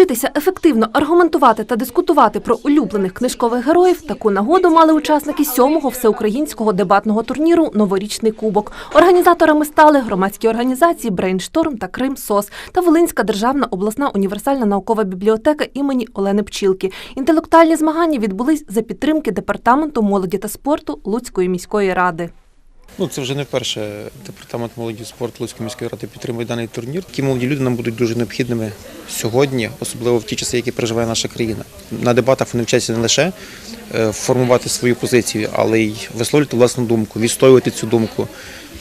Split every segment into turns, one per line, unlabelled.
Навчитися ефективно аргументувати та дискутувати про улюблених книжкових героїв таку нагоду мали учасники сьомого всеукраїнського дебатного турніру Новорічний кубок. Організаторами стали громадські організації Брейншторм та Крим СОС та Волинська державна обласна універсальна наукова бібліотека імені Олени Пчілки. Інтелектуальні змагання відбулись за підтримки департаменту молоді та спорту Луцької міської ради.
Ну, це вже не вперше департамент молоді спорт Луцької міської ради підтримує даний турнір. Такі молоді люди нам будуть дуже необхідними сьогодні, особливо в ті часи, які переживає наша країна. На дебатах вони вчаться не лише е, формувати свою позицію, але й висловлювати власну думку, відстоювати цю думку.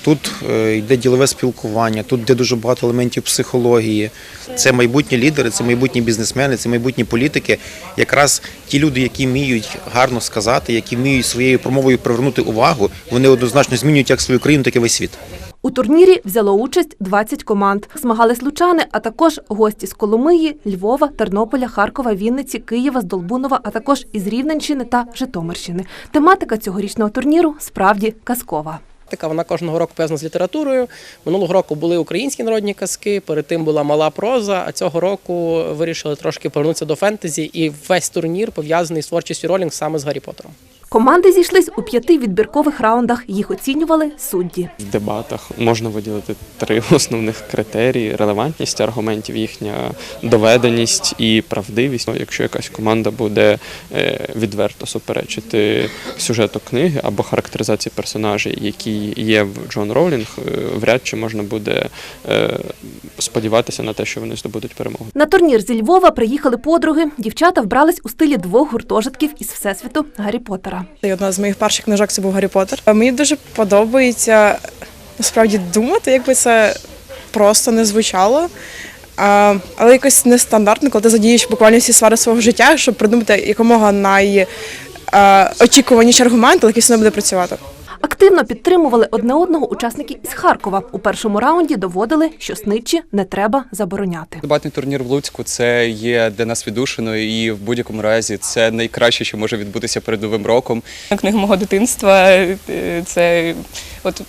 Тут е, йде ділове спілкування, тут йде дуже багато елементів психології. Це майбутні лідери, це майбутні бізнесмени, це майбутні політики. Якраз ті люди, які вміють гарно сказати, які вміють своєю промовою привернути увагу, вони однозначно змінюють як свою країну, так і весь світ.
У турнірі взяло участь 20 команд. Змагались лучани, а також гості з Коломиї, Львова, Тернополя, Харкова, Вінниці, Києва, Здолбунова, а також із Рівненщини та Житомирщини. Тематика цьогорічного турніру справді казкова.
Така вона кожного року пов'язана з літературою. Минулого року були українські народні казки, перед тим була мала проза. А цього року вирішили трошки повернутися до фентезі, і весь турнір пов'язаний з творчістю Ролінг саме з Гаррі Поттером.
Команди зійшлись у п'яти відбіркових раундах. Їх оцінювали судді.
В дебатах можна виділити три основних критерії: релевантність аргументів, їхня доведеність і правдивість. Ну, Якщо якась команда буде е, відверто суперечити сюжету книги або характеризації персонажів, які є в Джон Роулінг, е, вряд чи можна буде е, сподіватися на те, що вони здобудуть перемогу.
На турнір зі Львова приїхали подруги. Дівчата вбрались у стилі двох гуртожитків із всесвіту Гаррі Поттера.
І одна з моїх перших книжок це був Гаррі Поттер. Мені дуже подобається насправді думати, якби це просто не звучало. Але якось нестандартно, коли ти задієш буквально всі сфери свого життя, щоб придумати якомога найочікуваніші аргументи, але з ними буде працювати.
Активно підтримували одне одного учасники із Харкова. У першому раунді доводили, що снитчі не треба забороняти.
Дебатний турнір в Луцьку це є для нас віддушиною, і в будь-якому разі це найкраще, що може відбутися перед новим роком.
Книга мого дитинства е, це от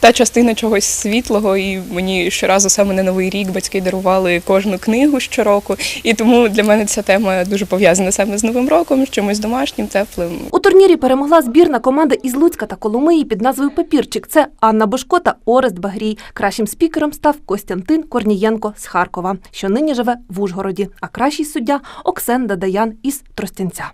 та- частина чогось світлого, і мені щоразу саме на новий рік батьки дарували кожну книгу щороку. І тому для мене ця тема дуже пов'язана саме з новим роком, з чимось домашнім, теплим.
У турнірі перемогла збірна команда із Луцька та Коломиї під назвою Папірчик. Це Анна Бошко та Орест Багрій. Кращим спікером став Костянтин Корнієнко з Харкова, що нині живе в Ужгороді. А кращий суддя Оксен Дадаян із Тростянця.